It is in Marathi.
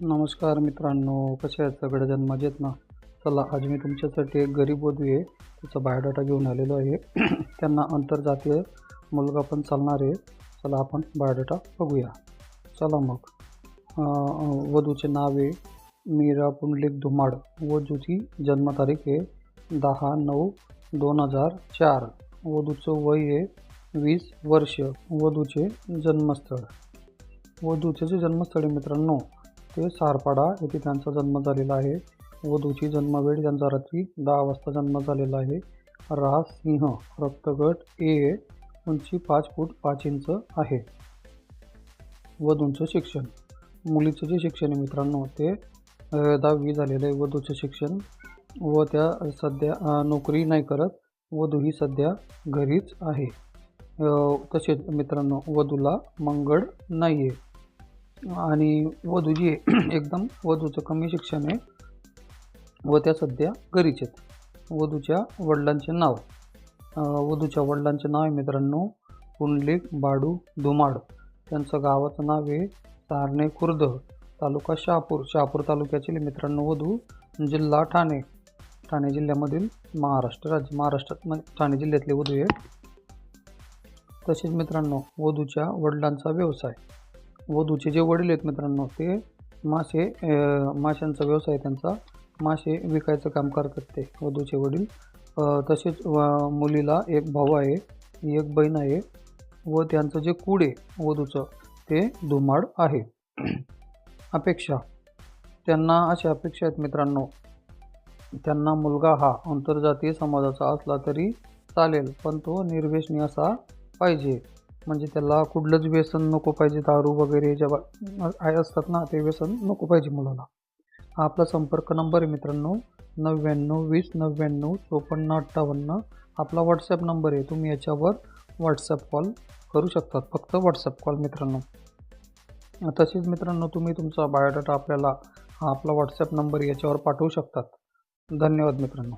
नमस्कार मित्रांनो कसे आहेत सगळेजण मजेत ना? चला आज मी तुमच्यासाठी एक गरीब वधू आहे त्याचा बायोडाटा घेऊन आलेलो आहे. त्यांना आंतरजातीय मुलगा पण चालणार आहे. चला आपण बायोडाटा बघूया. चला मग. वधूचे नाव आहे मीरा पुंडलिक धुमाड वधूची जन्मतारीख आहे दहा नऊ दोन हजार चार. वधूचं वय आहे वीस वर्ष. वधूचे जन्मस्थळ. वधूचे जे जन्मस्थळ आहे मित्रांनो ते सारपाडा येथे त्यांचा जन्म झालेला आहे. वधूची जन्मवेळ त्यांचा रात्री दहा वाजता जन्म झालेला आहे. रास सिंह रक्तगट ए उंची पाच फूट पाच इंच आहे. वधूंचं शिक्षण. मुलीचं जे शिक्षण आहे मित्रांनो ते दहावी झालेलं आहे वधूचं शिक्षण. व त्या सध्या नोकरी नाही करत. वधू ही सध्या घरीच आहे. तसेच मित्रांनो वधूला मंगळ नाही आहे आणि वधू जी आहे एकदम वधूचं कमी शिक्षण आहे. व त्या सध्या घरीच आहेत. वधूच्या वडिलांचे नाव. वधूच्या वडिलांचे नाव आहे मित्रांनो पुंडलिक बाडू धुमाड त्यांचं गावाचं नाव आहे सारणे खुर्द तालुका शहापूर. शहापूर तालुक्यातील मित्रांनो वधू जिल्हा ठाणे. ठाणे जिल्ह्यामधील महाराष्ट्र राज्य महाराष्ट्रात म्हणजे ठाणे जिल्ह्यातले वधू आहे तसेच मित्रांनो वधूच्या वडिलांचा व्यवसाय. वधूचे जे वडील आहेत मित्रांनो ते मासे माशांचा व्यवसाय त्यांचा. मासे विकायचं काम करतात ते वधूचे वडील. तसेच मुलीला एक भाऊ आहे एक बहीण आहे व त्यांचं जे कूड आहे वधूचं ते धुमाड आहे. अपेक्षा. त्यांना अशा अपेक्षा आहेत मित्रांनो. त्यांना मुलगा हा आंतरजातीय समाजाचा असला तरी चालेल पण तो निर्वेशनी असा पाहिजे. म्हणजे त्याला कुठलंच व्यसन नको पाहिजे दारू वगैरे जेव्हा आहे असतात ना ते व्यसन नको पाहिजे मुलाला. हा आपला संपर्क नंबर आहे मित्रांनो नव्याण्णव वीस नव्याण्णव चोपन्न अठ्ठावन्न. आपला व्हॉट्सॲप नंबर आहे तुम्ही याच्यावर व्हॉट्सॲप कॉल करू शकतात फक्त व्हॉट्सअप कॉल मित्रांनो. तसेच मित्रांनो तुम्ही तुमचा बायोडाटा आपल्याला हा आपला व्हॉट्सॲप नंबर याच्यावर पाठवू शकतात. धन्यवाद मित्रांनो.